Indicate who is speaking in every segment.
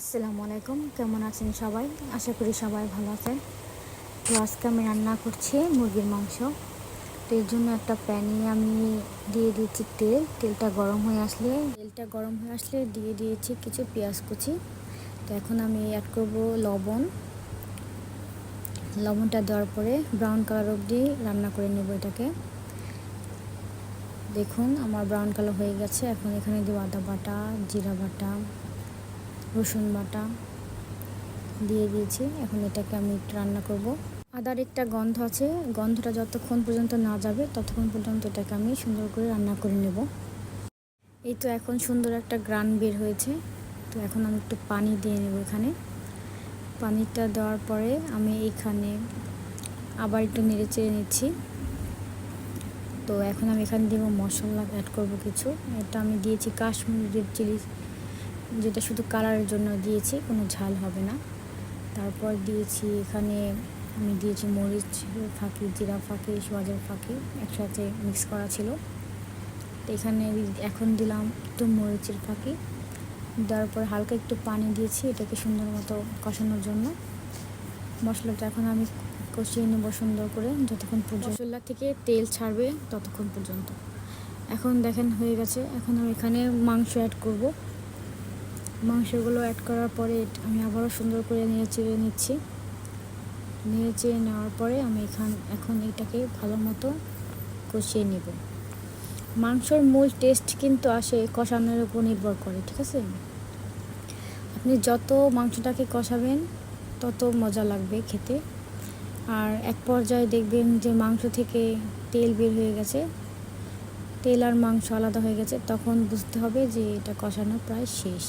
Speaker 1: আসসালামু আলাইকুম। কেমন আছেন সবাই? আশা করি সবাই ভালো আছেন। তো আজকে আমি রান্না করছি মুরগির মাংস। তো এর জন্য একটা প্যানে আমি দিয়ে দিয়েছি তেল। তেলটা গরম হয়ে আসলে, তেলটা গরম হয়ে আসলে দিয়ে দিয়েছি কিছু পেঁয়াজ কুচি। তো এখন আমি অ্যাড করব লবণ। লবণটা দেওয়ার পরে ব্রাউন কালার অবধি রান্না করে নেব এটাকে। দেখুন, আমার ব্রাউন কালার হয়ে গেছে। এখন এখানে দিব আদা বাটা, জিরা বাটা। রসুন বাটা দিয়ে দিয়েছি। এখন এটাকে আমি একটু রান্না করব। আদার একটা গন্ধ আছে, গন্ধটা যতক্ষণ পর্যন্ত না যাবে ততক্ষণ পর্যন্ত এটাকে আমি সুন্দর করে রান্না করে নেব। এই তো এখন সুন্দর একটা গ্রান বের হয়েছে। তো এখন আমি একটু পানি দিয়ে নেব এখানে। পানিটা দেওয়ার পরে আমি এইখানে আবার একটু নেড়ে চেড়ে নিচ্ছি। তো এখন আমি এখানে দেবো মশলা অ্যাড করব কিছু। এটা আমি দিয়েছি কাশ্মীরি চিলি যেটা শুধু কালারের জন্য দিয়েছি, কোনো ঝাল হবে না। তারপর দিয়েছি এখানে, আমি দিয়েছি মরিচ, ফাঁকি, জিরা ফাঁকি, সোয়াজের ফাঁকি, একসাথে মিক্স করা ছিল। তো এখানে এখন দিলাম একটু মরিচের ফাঁকি। দেওয়ার পর হালকা একটু পানি দিয়েছি এটাকে সুন্দর মতো কষানোর জন্য। মশলাটা এখন আমি কষিয়ে নেব সুন্দর করে যতক্ষণ পর্যন্ত। মশলা থেকে তেল ছাড়বে ততক্ষণ পর্যন্ত। এখন দেখেন হয়ে গেছে। এখন আমি এখানে মাংস অ্যাড করব। মাংসগুলো অ্যাড করার পরে আমি আবারও সুন্দর করে নিয়ে চেড়ে নিচ্ছি। নিয়ে চেড়ে নেওয়ার পরে আমি এখান এখন এটাকে ভালো মতো কষিয়ে নেব। মাংসর মূল টেস্ট কিন্তু আসে কষানোর উপর নির্ভর করে, ঠিক আছে? আপনি যত মাংসটাকে কষাবেন, তত মজা লাগবে খেতে। আর এক পর্যায়ে দেখবেন যে মাংস থেকে তেল বের হয়ে গেছে। তেল আর মাংস আলাদা হয়ে গেছে, তখন বুঝতে হবে যে এটা কষানো প্রায় শেষ।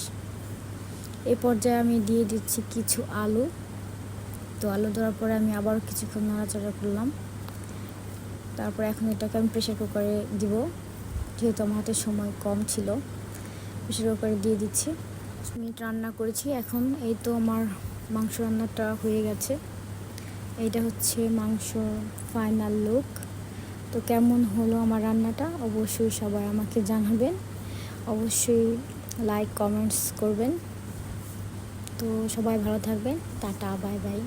Speaker 1: এ পর্যায়ে আমি দিয়ে দিচ্ছি কিছু আলু। তো আলু দেওয়ার পরে আমি আবার কিছুক্ষণ নাড়াচাড়া করলাম। তারপর এখন এটাকে আমি প্রেশার কুকারে দিব, যেহেতু আমার হাতে সময় কম ছিল। প্রেশার কুকারে দিয়ে দিচ্ছি। মিনিট রান্না করেছি। এখন এই তো আমার মাংস রান্নাটা হয়ে গেছে। এইটা হচ্ছে মাংস ফাইনাল লুক তো কেমন হলো আমার রান্নাটা? অবশ্যই সবাই আমাকে জানাবেন। অবশ্যই লাইক কমেন্টস করবেন। তো সবাই ভালো থাকবেন টাটা বাই বাই